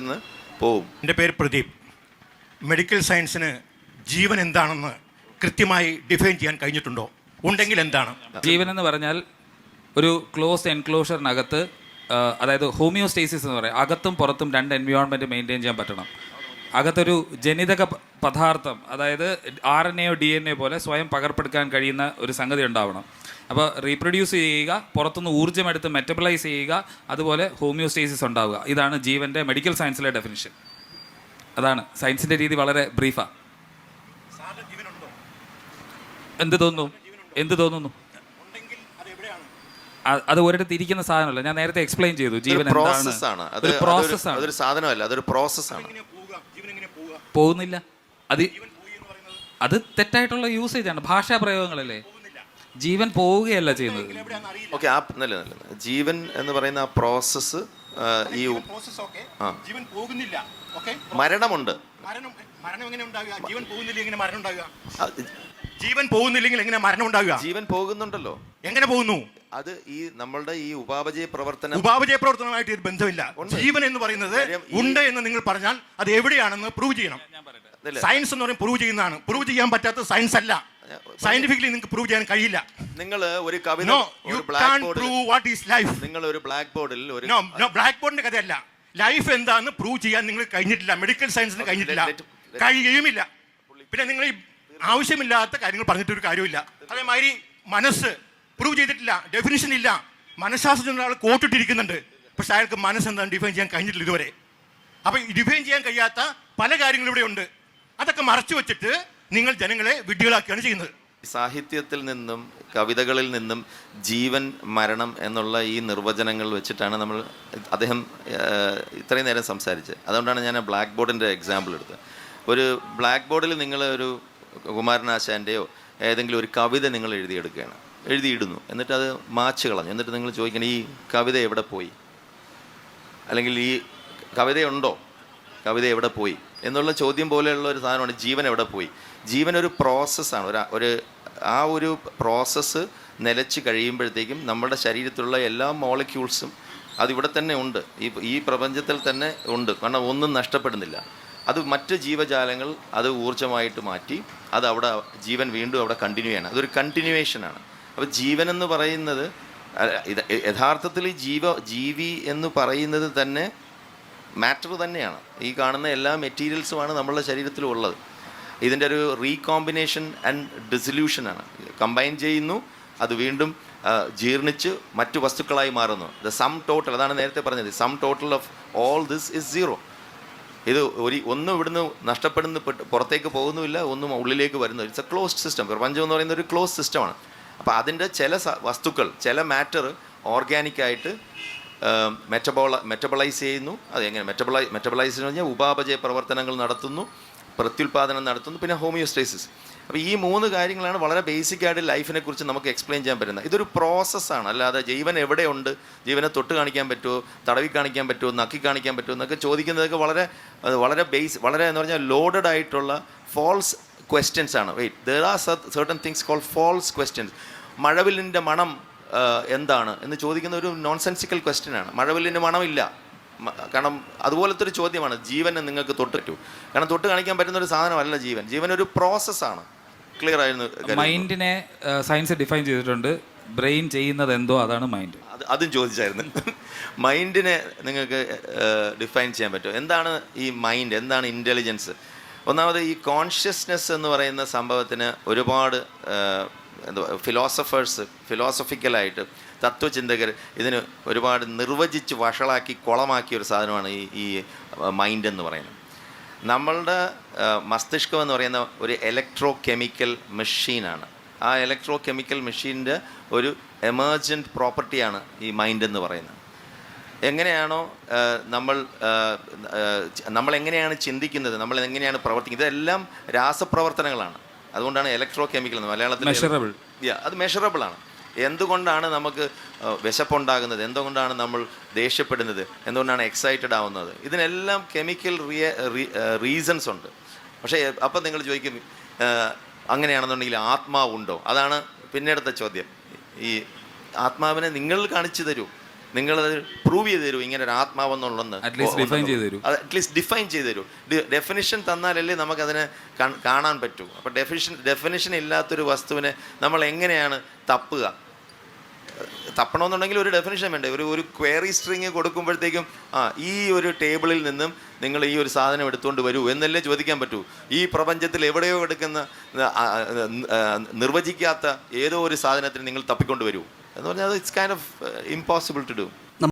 നിന്ന് പോവും. എന്റെ പേര് പ്രദീപ്. മെഡിക്കൽ സയൻസിന് ജീവൻ എന്താണെന്ന് കൃത്യമായി ഡിഫൈൻ ചെയ്യാൻ കഴിഞ്ഞിട്ടുണ്ടോ? ഉണ്ടെങ്കിൽ എന്താണ്? ജീവൻ എന്ന് പറഞ്ഞാൽ ഒരു ക്ലോസ് എൻക്ലോഷറിനകത്ത് അതായത് ഹോമിയോസ്റ്റേസിസ് എന്ന് പറയും. അകത്തും പുറത്തും രണ്ട് എൻവയോൺമെന്റ് മെയിന്റെയിൻ ചെയ്യാൻ പറ്റണം. അകത്തൊരു ജനിതക പദാർത്ഥം അതായത് ആർ എൻ എയോ ഡി എൻ എ പോലെ സ്വയം പകർപ്പെടുക്കാൻ കഴിയുന്ന ഒരു സംഗതി ഉണ്ടാവണം. അപ്പോൾ റീപ്രൊഡ്യൂസ് ചെയ്യുക പുറത്തുനിന്ന് ഊർജം എടുത്ത് മെറ്റബിളൈസ് ചെയ്യുക അതുപോലെ ഹോമിയോസ്റ്റേസിസ് ഉണ്ടാവുക. ഇതാണ് ജീവന്റെ മെഡിക്കൽ സയൻസിലെ ഡെഫിനിഷൻ അതാണ്. സയൻസിന്റെ രീതി വളരെ ബ്രീഫാണ് എന്ത് തോന്നുന്നു? എന്ത് തോന്നുന്നു? അത് ഒരിടത്ത് ഇരിക്കുന്ന സാധനമല്ല. ഞാൻ നേരത്തെ എക്സ്പ്ലെയിൻ ചെയ്തു. ജീവൻ എന്താണ്? അത് ഒരു അതൊരു- പ്രോസസ് ആണ്. അതൊരു സാധനമല്ല അതൊരു പ്രോസസ് ആണ്. പോകുന്നില്ല. അത് അത് തെറ്റായിട്ടുള്ള യൂസേജ് ആണ് ഭാഷാ പ്രയോഗങ്ങളല്ലേ? ജീവൻ പോവുകയല്ല ചെയ്യുന്നത്. ഓക്കെ ആ നല്ല നല്ല ജീവൻ എന്ന് പറയുന്ന ആ പ്രോസസ്സ് ഈ. ജീവൻ പോകുന്നില്ല ഓക്കെ മരണമുണ്ട്. മരണം മരണം എങ്ങനെ ഉണ്ടാകുക? ജീവൻ പോകുന്നില്ലെങ്കിൽ എങ്ങനെ മരണം ഉണ്ടാകുക? ജീവൻ പോകുന്നില്ലെങ്കിൽ എങ്ങനെ മരണം ജീവൻ പോകുന്നുണ്ടല്ലോ. എങ്ങനെ പോകുന്നു? അത് ഈ നമ്മളുടെ ഈ ഉപാപചയ പ്രവർത്തനം ഉപാപചയ പ്രവർത്തനമായിട്ട് ഇത് ബന്ധമില്ല. ജീവൻ എന്ന് പറയുന്നത് ഉണ്ട് എന്ന് നിങ്ങൾ പറഞ്ഞാൽ അത് എവിടെയാണെന്ന് പ്രൂവ് ചെയ്യണം. സയൻസ് എന്ന് പറയുന്നത് പ്രൂവ് ചെയ്യുന്നതാണ്. പ്രൂവ് ചെയ്യാൻ പറ്റാത്ത സയൻസ് അല്ല. സയന്റിഫിക്കലി നിങ്ങൾക്ക് പ്രൂവ് ചെയ്യാൻ കഴിയില്ല. നിങ്ങൾ ഒരു കവിത നോ യു ഒരു ബ്ലാക്ക് കാൺ ബോർഡിൽ പ്രൂവ് വാട്ട് ഈസ് ലൈഫ് നിങ്ങൾ ഒരു ബ്ലാക്ക് ബോർഡിൽ ഒരു നോ നോ ബ്ലാക്ക് ബോർഡിന്റെ കഥയല്ല. ലൈഫ് എന്താന്ന് പ്രൂവ് ചെയ്യാൻ നിങ്ങൾ കഴിഞ്ഞിട്ടില്ല. മെഡിക്കൽ സയൻസിന് കഴിഞ്ഞിട്ടില്ല. let- പിന്നെ നിങ്ങൾ ഈ ആവശ്യമില്ലാത്ത കാര്യങ്ങൾ പറഞ്ഞിട്ട് ഒരു കാര്യമില്ല. അതേമാതിരി മനസ്സ് പ്രൂവ് ചെയ്തിട്ടില്ല. ഡെഫിനിഷൻ ഇല്ല. മനഃശാസ്ത്രജ്ഞ ഒരാൾ കോട്ടിട്ടിരിക്കുന്നുണ്ട് പക്ഷെ അയാൾക്ക് മനസ്സെന്താണ് ഡിഫൈൻ ചെയ്യാൻ കഴിഞ്ഞിട്ടില്ല ഇതുവരെ. അപ്പം ഡിഫൈൻ ചെയ്യാൻ കഴിയാത്ത പല കാര്യങ്ങളും ഇവിടെ ഉണ്ട്. അതൊക്കെ മറച്ചു വെച്ചിട്ട് നിങ്ങൾ ജനങ്ങളെ വിഡ്ഢികളാക്കുകയാണ് ചെയ്യുന്നത്. സാഹിത്യത്തിൽ നിന്നും കവിതകളിൽ നിന്നും ജീവൻ മരണം എന്നുള്ള ഈ നിർവചനങ്ങൾ വെച്ചിട്ടാണ് നമ്മൾ അദ്ദേഹം ഇത്രയും നേരം സംസാരിച്ചത്. അതുകൊണ്ടാണ് ഞാൻ ബ്ലാക്ക് ബോർഡിന്റെ എക്സാമ്പിൾ എടുത്തത്. ഒരു ബ്ലാക്ക് ബോർഡിൽ നിങ്ങൾ ഒരു കുമാരനാശാന്റെയോ ഏതെങ്കിലും ഒരു കവിത നിങ്ങൾ എഴുതിയെടുക്കുകയാണ്. എഴുതിയിടുന്നു. എന്നിട്ട് അത് മാച്ച് കളഞ്ഞു. എന്നിട്ട് നിങ്ങൾ ചോദിക്കണം ഈ കവിത എവിടെ പോയി? അല്ലെങ്കിൽ ഈ കവിതയുണ്ടോ? കവിത എവിടെ പോയി? എന്നുള്ള ചോദ്യം പോലെയുള്ള ഒരു സാധനമാണ് ജീവൻ എവിടെ പോയി? ജീവൻ ഒരു പ്രോസസ്സാണ് ഒരു ഒരു ആ ഒരു പ്രോസസ്സ് നിലച്ച് കഴിയുമ്പോഴത്തേക്കും നമ്മുടെ ശരീരത്തിലുള്ള എല്ലാ മോളിക്യൂൾസും അതിവിടെ തന്നെ ഉണ്ട്. ഈ ഈ പ്രപഞ്ചത്തിൽ തന്നെ ഉണ്ട്. കാരണം ഒന്നും നഷ്ടപ്പെടുന്നില്ല. അത് മറ്റ് ജീവജാലങ്ങൾ അത് ഊർജമായിട്ട് മാറ്റി അത് അവിടെ ജീവൻ വീണ്ടും അവിടെ കണ്ടിന്യൂ ചെയ്യണം. അതൊരു കണ്ടിന്യൂവേഷനാണ് അപ്പോൾ ജീവൻ എന്ന് പറയുന്നത് യഥാർത്ഥത്തിൽ ജീവ ജീവി എന്ന് പറയുന്നത് തന്നെ മാറ്റർ തന്നെയാണ്. ഈ കാണുന്ന എല്ലാ മെറ്റീരിയൽസുമാണ് നമ്മളുടെ ശരീരത്തിലും ഉള്ളത് ഇതിന്റെ ഒരു റീകോമ്പിനേഷൻ ആൻഡ് ഡിസൊല്യൂഷനാണ് കമ്പൈൻ ചെയ്യുന്നു അത് വീണ്ടും ജീർണിച്ച് മറ്റു വസ്തുക്കളായി മാറുന്നു. ദ സം ടോട്ടൽ അതാണ് നേരത്തെ പറഞ്ഞത്. Sum total of all this is zero ഇത് ഒരു ഒന്നും ഇവിടുന്ന് നഷ്ടപ്പെടുന്ന പുറത്തേക്ക് പോകുന്നുമില്ല ഒന്നും ഉള്ളിലേക്ക് വരുന്നു. ഇറ്റ്സ് എ ക്ലോസ്ഡ് സിസ്റ്റം പ്രപഞ്ചം എന്ന് പറയുന്ന ഒരു ക്ലോസ് സിസ്റ്റമാണ് അപ്പോൾ അതിന്റെ ചില വസ്തുക്കൾ ചില മാറ്റർ ഓർഗാനിക്കായിട്ട് മെറ്റബോള മെറ്റബളൈസ് ചെയ്യുന്നു. അത് എങ്ങനെ? മെറ്റബളൈ മെറ്റബളൈസ് എന്ന് പറഞ്ഞാൽ ഉപാപചയ പ്രവർത്തനങ്ങൾ നടത്തുന്നു പ്രത്യുൽപാദനം നടത്തുന്നു പിന്നെ ഹോമിയോസ്റ്റേസിസ് അപ്പോൾ ഈ മൂന്ന് കാര്യങ്ങളാണ് വളരെ ബേസിക് ആയിട്ട് ലൈഫിനെ കുറിച്ച് നമുക്ക് എക്സ്പ്ലെയിൻ ചെയ്യാൻ പറ്റുന്നത്. ഇതൊരു പ്രോസസ്സാണ് അല്ലാതെ ജീവൻ എവിടെയുണ്ട്? ജീവനെ തൊട്ട് കാണിക്കാൻ പറ്റുമോ തടവി കാണിക്കാൻ പറ്റുമോ നക്കി കാണിക്കാൻ പറ്റുമോ എന്നൊക്കെ ചോദിക്കുന്നതൊക്കെ വളരെ വളരെ ബേസ് വളരെ എന്ന് പറഞ്ഞാൽ ലോഡഡ് ആയിട്ടുള്ള ഫോൾസ് ക്വസ്റ്റ്യൻസ് ആണ്. Wait there are certain things call false questions മഴവിലിന്റെ മണം എന്താണ് എന്ന് ചോദിക്കുന്ന ഒരു നോൺസെൻസിക്കൽ ക്വസ്റ്റ്യൻ ആണ്. മഴവില്ലിന്റെ മണമില്ല. കാരണം അതുപോലത്തെ ഒരു ചോദ്യമാണ്. ജീവനെ നിങ്ങൾക്ക് തൊട്ട് പറ്റൂ. കാരണം തൊട്ട് കാണിക്കാൻ പറ്റുന്ന ഒരു സാധനമല്ല ജീവൻ. ജീവൻ ഒരു പ്രോസസ്സാണ് ക്ലിയർ ആയിരുന്നു മൈൻഡിനെ സയൻസ് ഡിഫൈൻ ചെയ്തിട്ടുണ്ട്. ബ്രെയിൻ ചെയ്യുന്നത് എന്തോ അതാണ് മൈൻഡ് അത് അതും ചോദിച്ചായിരുന്നു. മൈൻഡിനെ നിങ്ങൾക്ക് ഡിഫൈൻ ചെയ്യാൻ പറ്റും. എന്താണ് ഈ മൈൻഡ് എന്താണ് ഇന്റലിജൻസ് ഒന്നാമത് ഈ കോൺഷ്യസ്നെസ് എന്ന് പറയുന്ന സംഭവത്തിന് ഒരുപാട് ഫിലോസഫേഴ്സ് ഫിലോസഫിക്കലായിട്ട് തത്വചിന്തകർ ഇതിന് ഒരുപാട് നിർവചിച്ച് വഷളാക്കി കുളമാക്കിയ ഒരു സാധനമാണ് ഈ ഈ മൈൻഡ് എന്ന് പറയുന്നത്. നമ്മളുടെ മസ്തിഷ്കം എന്ന് പറയുന്ന ഒരു ഇലക്ട്രോ കെമിക്കൽ മെഷീനാണ് ആ ഇലക്ട്രോ കെമിക്കൽ മെഷീന്റെ ഒരു എമർജന്റ് പ്രോപ്പർട്ടിയാണ് ഈ മൈൻഡ് എന്ന് പറയുന്നത്. എങ്ങനെയാണോ നമ്മൾ നമ്മൾ എങ്ങനെയാണ് ചിന്തിക്കുന്നത് നമ്മൾ എങ്ങനെയാണ് പ്രവർത്തിക്കുന്നത് ഇതെല്ലാം രാസപ്രവർത്തനങ്ങളാണ്. അതുകൊണ്ടാണ് ഇലക്ട്രോ കെമിക്കൽ എന്ന് മലയാളത്തിൽ മെഷറബിൾ അത് മെഷറബിൾ ആണ്. എന്തുകൊണ്ടാണ് നമുക്ക് വിശപ്പുണ്ടാകുന്നത്? എന്തുകൊണ്ടാണ് നമ്മൾ ദേഷ്യപ്പെടുന്നത്? എന്തുകൊണ്ടാണ് എക്സൈറ്റഡ് ആവുന്നത്? ഇതിനെല്ലാം കെമിക്കൽ റിയ റീസൺസ് ഉണ്ട്. പക്ഷേ അപ്പം നിങ്ങൾ ചോദിക്കും അങ്ങനെയാണെന്നുണ്ടെങ്കിൽ ആത്മാവുണ്ടോ? അതാണ് പിന്നീടത്തെ ചോദ്യം. ഈ ആത്മാവിനെ നിങ്ങൾ കാണിച്ചു തരൂ. നിങ്ങളത് പ്രൂവ് ചെയ്ത് തരൂ ഇങ്ങനെ ഒരു ആത്മാവെന്നുള്ളത്. അറ്റ്ലീസ്റ്റ് ഡിഫൈൻ ചെയ്ത് തരൂ. ഡെഫിനിഷൻ തന്നാലല്ലേ നമുക്കതിനെ അതിനെ കാണാൻ പറ്റൂ. അപ്പോൾ ഡെഫിനിഷൻ ഡെഫിനിഷൻ ഇല്ലാത്തൊരു വസ്തുവിനെ നമ്മൾ എങ്ങനെയാണ് തപ്പുക? തപ്പണമെന്നുണ്ടെങ്കിൽ ഒരു ഡെഫിനിഷൻ വേണ്ടേ? ഒരു ഒരു ക്വയറി സ്ട്രിങ് കൊടുക്കുമ്പോഴത്തേക്കും ആ ഈ ഒരു ടേബിളിൽ നിന്നും നിങ്ങൾ ഈ ഒരു സാധനം എടുത്തുകൊണ്ട് വരൂ എന്നല്ലേ ചോദിക്കാൻ പറ്റൂ. ഈ പ്രപഞ്ചത്തിൽ എവിടെയോ എടുക്കുന്ന നിർവചിക്കാത്ത ഏതോ ഒരു സാധനത്തിന് നിങ്ങൾ തപ്പിക്കൊണ്ട് വരൂ. എന്ന് പറഞ്ഞാൽ it's kind of impossible to do